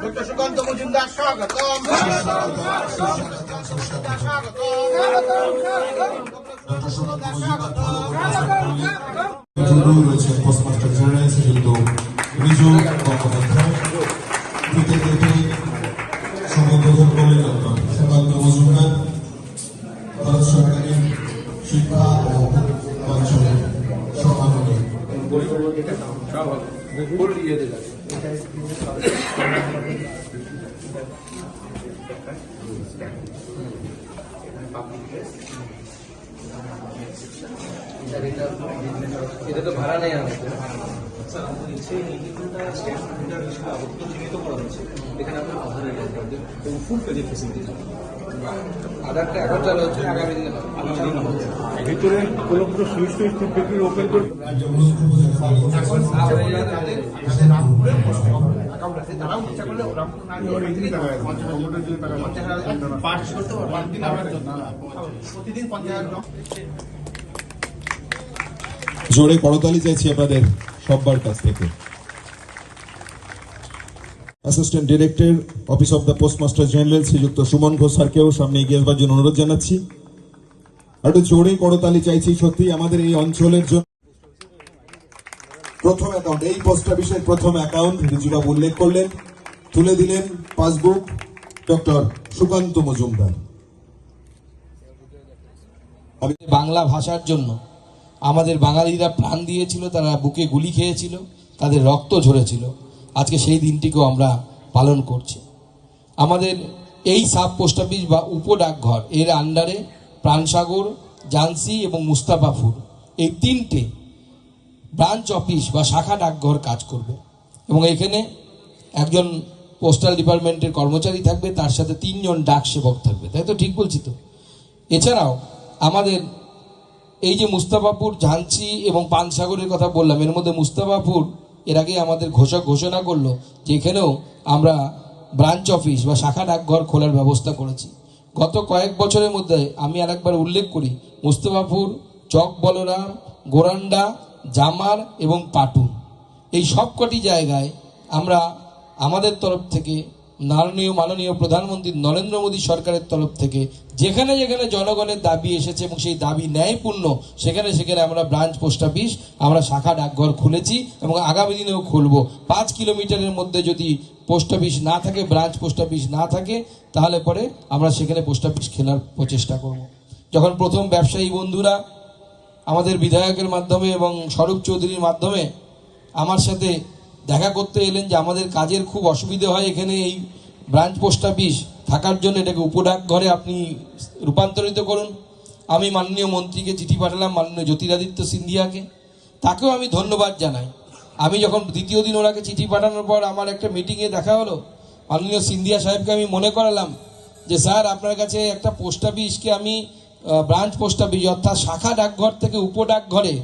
Doctor Sukanta Majumdar স্বাগতম জুড়েও রয়েছেন postmaster general শ্রীযুক্ত করলেন ডক্টর সুকান্ত এটা তো ভাড়া নেই স্যার আমাদের ইচ্ছে এই নির্দেশনটা স্টেট হিসেবে আপাতত চিহ্নিত করা হচ্ছে এখানে আপনার আধার এবং ফুল পেজের ফেসিলিটি আধারটা এখন চালু হচ্ছে আগামী দিনে সুইচ টুইচ ওপেন করে জোরে করতালি চাইছি আপনাদের সব্বার কাছ থেকে। Assistant director office of the postmaster general Sriyukta Suman Ghosh স্যারকেও সামনে এগিয়ে আসবার জন্য অনুরোধ জানাচ্ছি। একটু জোরে করতালি চাইছি, সত্যি আমাদের এই অঞ্চলের জন্য। প্রথম অ্যাকাউন্ট এই পোস্ট অফিসের প্রথম অ্যাকাউন্ট রিজুবাবু উল্লেখ করলেন, তুলে দিলেন পাসবুক ডক্টর সুকান্ত মজুমদার। বাংলা ভাষার জন্য আমাদের বাঙালিরা প্রাণ দিয়েছিল, তারা বুকে গুলি খেয়েছিল, তাদের রক্ত ঝরেছিল। আজকে সেই দিনটিকেও আমরা পালন করছি। আমাদের এই সাব পোস্ট অফিস বা উপ ডাকঘর এর আন্ডারে প্রাণসাগর জান্সি এবং মুস্তাফাপুর, এই তিনটে ব্রাঞ্চ অফিস বা শাখা ডাকঘর কাজ করবে। এবং এখানে একজন পোস্টাল ডিপার্টমেন্টের কর্মচারী থাকবে, তার সাথে তিনজন ডাক সেবক থাকবে। তাই তো ঠিক বলছি তো? এছাড়াও আমাদের এই যে মুস্তাফাপুর ঝাঞ্চি এবং পানসাগরের কথা বললাম, এর মধ্যে মুস্তাফাপুর এর আগে আমাদের ঘোষক ঘোষণা করল যে এখানেও আমরা ব্রাঞ্চ অফিস বা শাখা ডাকঘর খোলার ব্যবস্থা করেছি। গত কয়েক বছরের মধ্যে আমি আরেকবার উল্লেখ করি, মুস্তফাপুর, চক বলরাম, গোরান্ডা, জামার এবং পাটুন। এই সবকটি জায়গায় আমরা আমাদের তরফ থেকে মাননীয় মাননীয় প্রধানমন্ত্রী নরেন্দ্র মোদী সরকারের তরফ থেকে যেখানে যেখানে জনগণের দাবি এসেছে এবং সেই দাবি ন্যায়পূর্ণ, সেখানে সেখানে আমরা ব্রাঞ্চ পোস্ট অফিস, আমরা শাখা ডাকঘর খুলেছি এবং আগামী দিনেও খুলব। পাঁচ কিলোমিটারের মধ্যে যদি পোস্ট অফিস না থাকে, ব্রাঞ্চ পোস্ট অফিস না থাকে, তাহলে পরে আমরা সেখানে পোস্ট অফিস খেলার প্রচেষ্টা করব। যখন প্রথম ব্যবসায়ী বন্ধুরা আমাদের বিধায়কের মাধ্যমে এবং স্বরূপ চৌধুরীর মাধ্যমে আমার সাথে দেখা করতে এলেন যে আমাদের কাজের খুব অসুবিধে হয়, এখানে এই ব্রাঞ্চ পোস্ট অফিস থাকার জন্য এটাকে উপডাক ঘরে আপনি রূপান্তরিত করুন। আমি মাননীয় মন্ত্রীকে চিঠি পাঠালাম, মাননীয় জ্যোতিরাদিত্য সিন্ধিয়াকে। তাকেও আমি ধন্যবাদ জানাই। আমি যখন দ্বিতীয় দিন ওনাকে চিঠি পাঠানোর পর আমার একটা মিটিংয়ে দেখা হলো, মাননীয় সিন্ধিয়া সাহেবকে আমি মনে করালাম যে, স্যার, আপনার কাছে একটা পোস্ট অফিসকে আমি ব্রাঞ্চ পোস্ট অফিস অর্থাৎ শাখা ডাকঘর থেকে উপ ডাকঘরে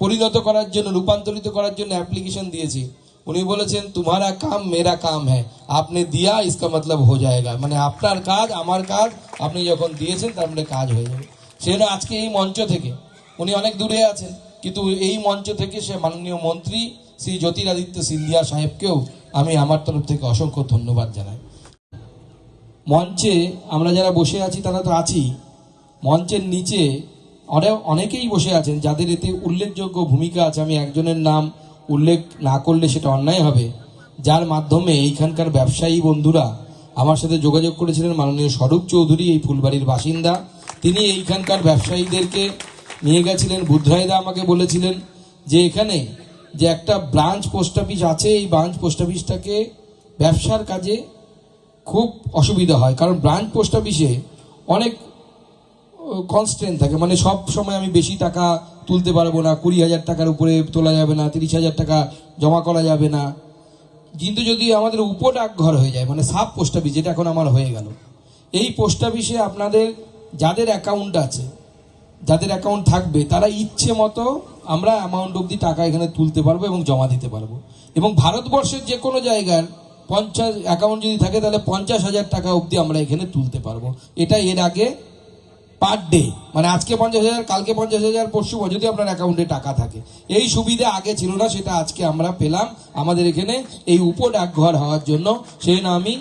পরিণত করার জন্য, রূপান্তরিত করার জন্য অ্যাপ্লিকেশন দিয়েছি। উনি বলেছেন, তোমারা কাম মেরা কাম হ্যাঁ আপনি দিয়া ইসকা মতলব হো যায়গা মানে আপনার কাজ, আমার কাজ, আপনি যখন দিয়েছেন, তার মানে কাজ হয়ে যাবে। সেজন্য আজকে এই মঞ্চ থেকে। উনি অনেক দূরে আছেন, কিন্তু এই মঞ্চ থেকে সে মাননীয় মন্ত্রী শ্রী জ্যোতিরাদিত্য সিন্ধিয়া সাহেবকেও আমি আমার তরফ থেকে অসংখ্য ধন্যবাদ জানাই। মঞ্চে আমরা যারা বসে আছি, তারা তো আছি। মঞ্চের নিচে অনেক অনেকেই বসে আছেন, যাদের এতে উল্লেখযোগ্য ভূমিকা আছে। আমি একজনের নাম উল্লেখ না করলে সেটা অন্যায় হবে, যার মাধ্যমে এইখানকার ব্যবসায়ী বন্ধুরা আমার সাথে যোগাযোগ করেছিলেন মাননীয় স্বরূপ চৌধুরী, এই ফুলবাড়ির বাসিন্দা। তিনি এইখানকার ব্যবসায়ীদেরকে নিয়ে গেছিলেন বুদ্ধরায়দা আমাকে বলেছিলেন যে এখানে যে একটা ব্রাঞ্চ পোস্ট অফিস আছে, এই ব্রাঞ্চ পোস্ট অফিসটাকে ব্যবসার কাজে খুব অসুবিধা হয়। কারণ ব্রাঞ্চ পোস্ট অফিসে অনেক কনস্ট্যান্ট থাকে। মানে সব সময় আমি বেশি টাকা তুলতে পারব না, কুড়ি হাজার টাকার উপরে তোলা যাবে না, তিরিশ হাজার টাকা জমা করা যাবে না। কিন্তু যদি আমাদের উপ ডাকঘর হয়ে যায় মানে সাব পোস্ট অফিস, যেটা এখন আমার হয়ে গেল, এই পোস্ট অফিসে আপনাদের যাদের অ্যাকাউন্ট আছে, যাদের অ্যাকাউন্ট থাকবে, তারা ইচ্ছে মতো আমরা অ্যামাউন্ট অবধি টাকা এখানে তুলতে পারব এবং জমা দিতে পারব। এবং ভারতবর্ষের যে কোনো জায়গার পঞ্চাশ অ্যাকাউন্ট যদি থাকে, তাহলে পঞ্চাশ হাজার টাকা অবধি আমরা এখানে তুলতে পারব। এটা এর আগে পার ডে মানে আজকে পঞ্চাশ হাজার, কালকে পঞ্চাশ হাজার, পরশু যদি আপনার অ্যাকাউন্টে টাকা থাকে। এই সুবিধা আগে ছিল না, সেটা আজকে আমরা পেলাম। আমাদের এখানে এই উপ ডাকঘর হওয়ার জন্য সেই আমি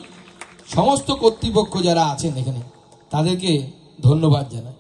সমস্ত কর্তৃপক্ষ যারা আছেন এখানে, তাদেরকে ধন্যবাদ জানাই।